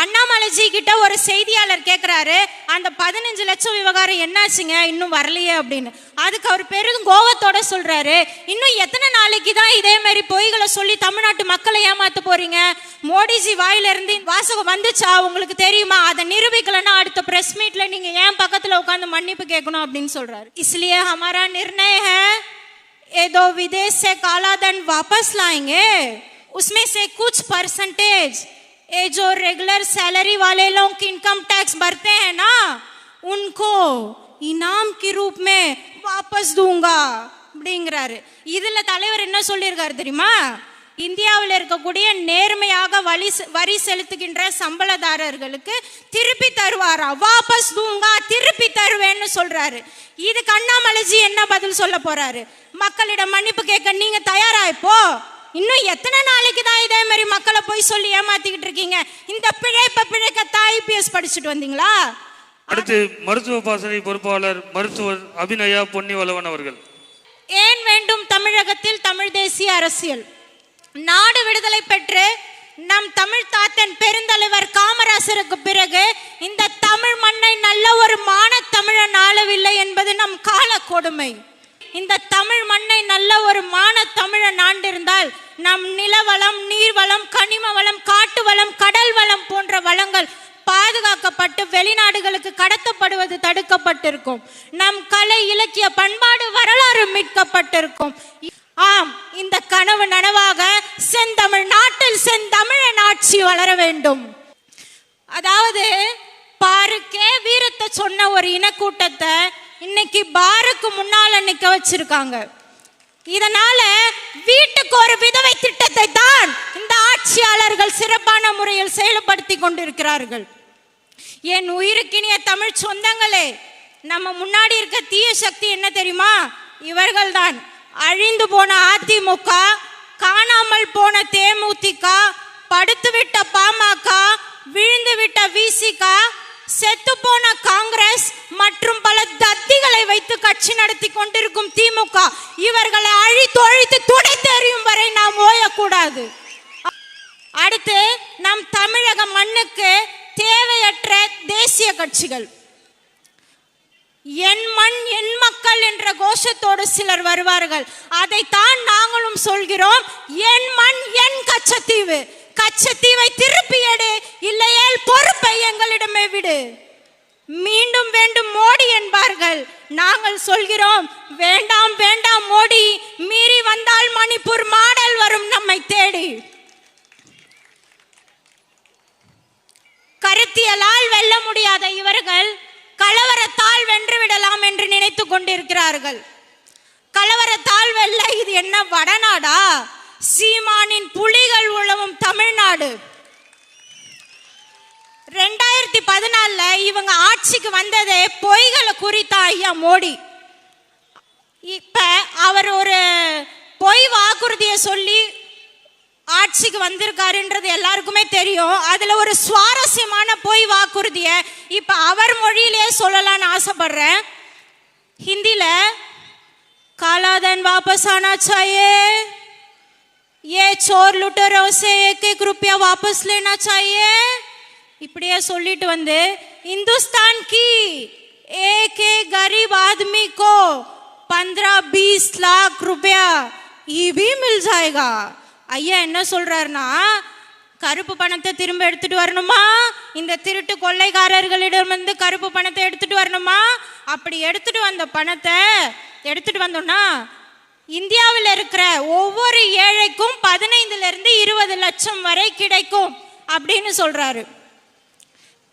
அண்ணாமலைஜி கிட்ட ஒரு செய்தியாளர் கேட்குறாரு அந்த பதினஞ்சு லட்சம் விவகாரம் என்னாச்சுங்க இன்னும் வரலையே அப்படின்னு அதுக்கு அவர் பெரும் கோவத்தோட சொல்றாரு இன்னும் எத்தனை நாளைக்கு தான் இதே மாதிரி பொய்களை சொல்லி தமிழ்நாட்டு மக்களை ஏமாத்த போறீங்க மோடிஜி வாயில இருந்து வாசகம் வந்துச்சா உங்களுக்கு தெரியுமா அதை நிரூபிக்கலன்னா அடுத்த பிரஸ் மீட்ல நீங்க ஏன் பக்கத்துல உட்காந்து மன்னிப்பு கேட்கணும் அப்படின்னு சொல்றாரு इसलिए हमारा निर्णय है ये दो विदेश से काला धन वापस लाएंगे उसमें से कुछ परसेंटेज ये जो रेगुलर सैलरी वाले लोग इनकम टैक्स भरते हैं ना उनको इनाम के रूप में वापस दूंगा அப்படிங்கிறாரு இதுல தலைவர் என்ன சொல்லியிருக்காரு தெரியுமா இந்தியாவில் இருக்கக்கூடிய நேர்மையாக வழி செ- வரி செலுத்துகின்ற சம்பளதாரர்களுக்கு திருப்பி தருவாரா வாபஸ் தூங்கா திருப்பி தருவேன்னு சொல்றாரு இதுக்கு அண்ணாமலைஜி என்ன பதில் சொல்ல போறாரு மக்களிடம் மன்னிப்பு கேட்க நீங்க தயாரா இப்போ இன்னும் எத்தனை நாளைக்கு தான் இதே மாதிரி மக்களை போய் சொல்லி ஏமாத்திக்கிட்டு இருக்கீங்க? இந்த பிழைப்ப பிழைக்க ஐபிஎஸ் படிச்சுட்டு வந்தீங்களா? அடுத்து மருத்துவ பாசறை பொறுப்பாளர் மருத்துவர் அபிநயா பொன்னிவளவன் அவர்கள். ஏன் வேண்டும் தமிழகத்தில் தமிழ் தேசிய அரசியல்? நாடு விடுதலை பெற்று நம் தமிழ் தாத்தன் பெருந்தலைவர் காமராசருக்கு பிறகு இந்த தமிழ் மண்ணை நல்ல ஒரு மானத் தமிழன் ஆளவில்லை என்பது நம் கால கொடுமை. இந்த தமிழ் மண்ணை நல்ல ஒரு ஆண்டிருந்தால் நம் நிலவளம் நீர்வளம் கனிம வளம் காட்டு வளம் கடல் வளம் போன்ற வளங்கள் பாதுகாக்கப்பட்டு வெளிநாடுகளுக்கு கடத்தப்படுவது தடுக்கப்பட்டிருக்கும். நம் கலை இலக்கிய பண்பாடு வரலாறு மீட்கப்பட்டிருக்கும். ஆம் இந்த கனவு நனவாக செந்தமிழ் நாட்டில் செந்தமிழன் ஆட்சி வளர வேண்டும். அதாவது பாருக்கே வீரத்தை சொன்ன ஒரு இனக்கூட்டத்தை இன்னைக்கு பாருக்கு முன்னால நிக்க வச்சிருக்காங்க. இதனால வீ ஒரு திட்டத்தை தான் இந்த ஆட்சியாளர்கள் சிறப்பான முறையில் செயல்படுத்தி கொண்டிருக்கிறார்கள். என் உயிருக்கினிய தமிழ் சொந்தங்களே நம்ம முன்னாடி இருக்க தீய சக்தி என்ன தெரியுமா? இவர்கள்தான். அழிந்து போன அதிமுக காணாமல் போன தேமுதிக படுத்துவிட்ட பாமக விழுந்து விட்ட விசிகா செத்துப்போன போன காங்கிரஸ் மற்றும் பல தத்திகளை வைத்து கட்சி நடத்தி கொண்டிருக்கும் திமுக இவர்களை அழித்து ஒழித்து துடைத்து தெரியும் வரை நாம் ஓயக்கூடாது. அடுத்து நம் தமிழக மண்ணுக்கு தேவையற்ற தேசிய கட்சிகள். என் மண் என் மக்கள் என்ற கோஷத்தோடு சிலர் வருவார்கள். அதைத்தான் நாங்களும் சொல்கிறோம். என் மண் என் கச்சத்தீவு. கச்சத்தீவை திருப்பி எடு. இல்லையேல் பொறுப்பை எங்கள் விடு மீண்டும் வேண்டும் மோடி என்பார்கள் நாங்கள் சொல்கிறோம் வேண்டாம் வேண்டாம் மோடி மீறி வந்தால் மணிப்பூர் மாடல் வரும் நம்மை தேடி. கருத்தியலால் வெல்ல முடியாத இவர்கள் கலவரத்தால் வென்று விடலாம் என்று நினைத்து கொண்டிருக்கிறார்கள். கலவரத்தால் வெல்ல இது என்ன வடநாடா? சீமானின் புலிகள் உழவும் தமிழ்நாடு. ரெண்டாயிரத்தி பதினாலுல இவங்க ஆட்சிக்கு வந்ததே பொய்களை குறித்தா ஐயா மோடி இப்ப அவர் ஒரு பொய் வாக்குறுதியை சொல்லி ஆட்சிக்கு வந்திருக்காருன்றது எல்லாருக்குமே தெரியும் அதுல ஒரு சுவாரஸ்யமான பொய் வாக்குறுதியை இப்ப அவர் மொழியிலேயே சொல்லலாம்னு ஆசைப்படுறேன் ஹிந்தில कालाधन वापस आना चाहिए ये चोर लुटेरों से एक एक रुपया वापस लेना चाहिए இப்படியே சொல்லிட்டு வந்து हिंदुस्तान की एक एक गरीब आदमी को पंद्रह बीस लाख रुपया ये भी मिल जाएगा ஐயா என்ன சொல்றாருன்னா கருப்பு பணத்தை திரும்ப எடுத்துட்டு வரணுமா இந்த திருட்டு கொள்ளைக்காரர்களிடமிருந்து கருப்பு பணத்தை எடுத்துட்டு வரணுமா அப்படி எடுத்துட்டு வந்த பணத்தை எடுத்துட்டு வந்தோம்னா இந்தியாவில் இருக்கிற ஒவ்வொரு ஏழைக்கும் பதினைந்துல இருந்து இருபது லட்சம் வரை கிடைக்கும் அப்படின்னு சொல்றாரு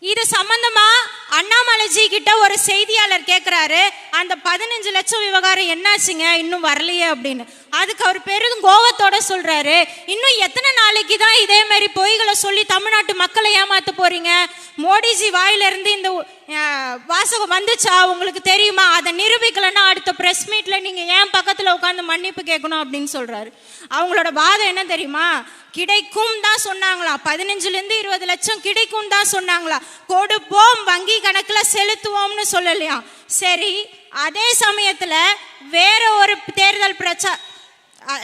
இது சம்பந்தமா அண்ணாமலைஜி கிட்ட ஒரு செய்தியாளர் கேட்கிறாரு அந்த பதினஞ்சு லட்சம் விவகாரம் என்னாச்சுங்க? இன்னும் வரலையே அப்படின்னு. அதுக்கு அவர் பெரும் கோவத்தோட சொல்றாரு. இன்னும் எத்தனை நாளைக்கு தான் இதே மாதிரி பொய்களை சொல்லி தமிழ்நாட்டு மக்களை ஏமாத்த போறீங்க? மோடிஜி வாயிலிருந்து இந்த வாசகம் வந்துச்சா? உங்களுக்கு தெரியுமா? அதை நிரூபிக்கலன்னா அடுத்த பிரஸ் மீட்ல நீங்க ஏன் பக்கத்துல உட்காந்து மன்னிப்பு கேட்கணும் அப்படின்னு சொல்றாரு. அவங்களோட வாதம் என்ன தெரியுமா? கிடைக்கும் தான் சொன்னாங்களா? பதினஞ்சுலேருந்து இருபது லட்சம் கிடைக்கும் தான் சொன்னாங்களா? கொடுப்போம் வங்கி கணக்கில் செலுத்துவோம்னு சொல்லலையா? சரி அதே சமயத்தில் வேற ஒரு தேர்தல் பிரச்சா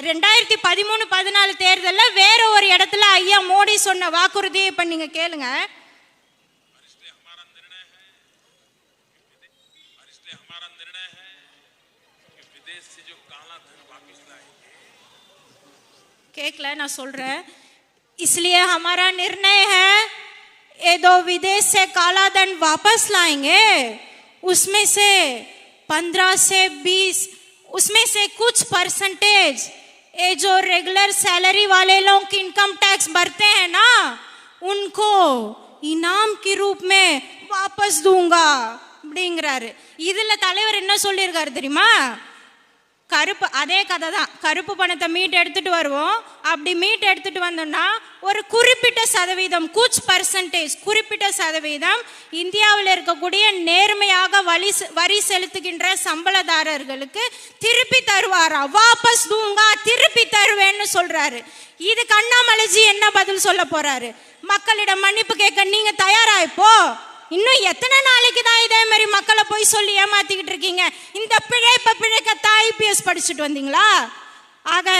ரெண்டாயிரத்தி பதிமூணு பதினாலு தேர்தலில் வேற ஒரு இடத்துல ஐயா மோடி சொன்ன வாக்குறுதி இப்போ நீங்கள் கேளுங்க. கேட்கல நான் சொல்றேன் इसलिए हमारा निर्णय है ये दो विदेश से काला धन वापस लाएंगे उसमें से पंद्रह से बीस उसमें से कुछ परसेंटेज ये जो रेगुलर सैलरी वाले लोग की इनकम टैक्स भरते हैं ना उनको इनाम के रूप में वापस दूंगा அப்படிங்கிறாரு இதுல தலைவர் என்ன சொல்லியிருக்காரு தெரியுமா கருப்பு அதே கதை தான் கருப்பு பணத்தை மீட் எடுத்துட்டு வருவோம். அப்படி மீட் எடுத்துட்டு வந்தோம்னா ஒரு குறிப்பிட்ட சதவீதம் கூச் பர்சன்டேஜ் குறிப்பிட்ட சதவீதம் இந்தியாவில் இருக்கக்கூடிய நேர்மையாக வழி செ- வரி செலுத்துகின்ற சம்பளதாரர்களுக்கு திருப்பி தருவாரா? வாபஸ் தூங்கா திருப்பி தருவேன்னு சொல்றாரு. இது கண்ணாமலைஜி என்ன பதில் சொல்ல போறாரு? மக்களிடம் மன்னிப்பு கேட்க நீங்க தயாரா இப்போ? இன்னும் எத்தனை நாளைக்கு தான் இதே மாதிரி மக்களை போய் சொல்லி ஏமாத்திக்கிட்டு இருக்கீங்க? இந்த பிழைப்ப பிழைக்கத்தான் ஐபிஎஸ் படிச்சுட்டு வந்தீங்களா? ஆக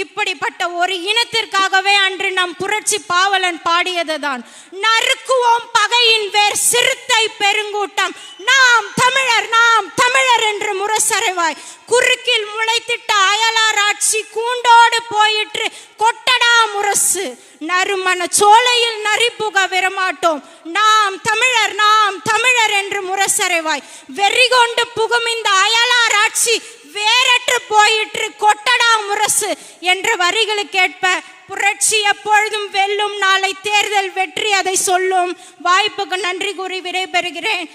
இப்படிப்பட்ட ஒரு இனத்திற்காகவே அன்று நம் புரட்சி பாவலன் பாடியதுதான். நறுக்குவோம் பகையின் வேர் சிறுத்தை பெருங்கூட்டம். நாம் தமிழர் நாம் தமிழர் என்று முரசறைவாய். குறுக்கில் முளைத்திட்ட அயலார் ஆட்சி கூண்டோடு போயிற்று. நறுமண சோலையில் நரிபுக விரமாட்டோம். நாம் தமிழர் நாம் தமிழர் என்று முரசறைவாய். வெறி கொண்டு புகும் இந்த அயலார் ஆட்சி வேறற்று போயிற்று கொட்டடா முரசு என்ற வரிகளுக்கேற்ப புரட்சி எப்பொழுதும் வெல்லும் நாளை தேர்தல் வெற்றி அதை சொல்லும். வாய்ப்புக்கு நன்றி கூறி விடைபெறுகிறேன்.